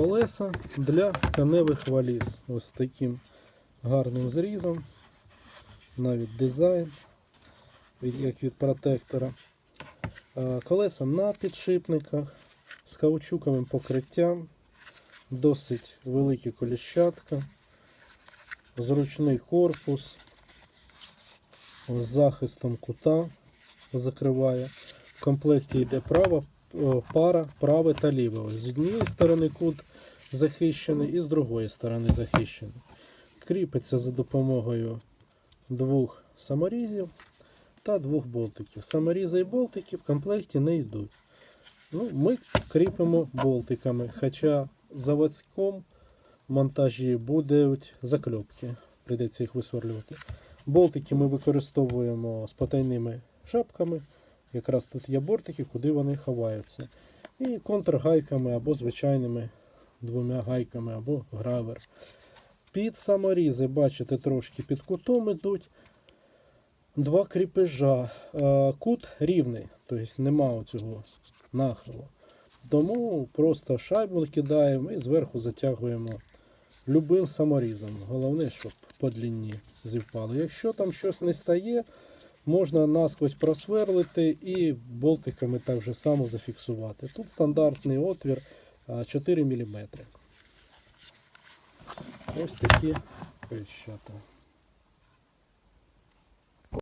колеса для коневих валіз. Ось таким гарним зрізом. Навіть дизайн, як від протектора. Колеса на підшипниках з каучуковим покриттям. Досить великі коліщатка. Зручний корпус з захистом кута закриває. В комплекті йде права пара, праве та ліве. З однієї сторони кут захищений і з другої сторони захищений. Кріпиться за допомогою двох саморізів та двох болтиків. Саморізи і болтики в комплекті не йдуть. Ну, ми кріпимо болтиками, хоча в заводському монтажі будуть закльопки. Прийдеться їх висверлювати. Болтики ми використовуємо з потайними шапками. Якраз тут є бортики, куди вони ховаються. І контргайками або звичайними двома гайками, або гравер. Під саморізи, бачите, трошки під кутом ідуть два кріпежа. Е, Кут рівний, тобто нема цього нахилу. Тому просто шайбу кидаємо і зверху затягуємо любим саморізом. Головне, щоб по длині зівпало. Якщо там щось не стає, можна насквозь просверлити і болтиками так же само зафіксувати. Тут стандартний отвір 4 мм. Ось такі коліщата.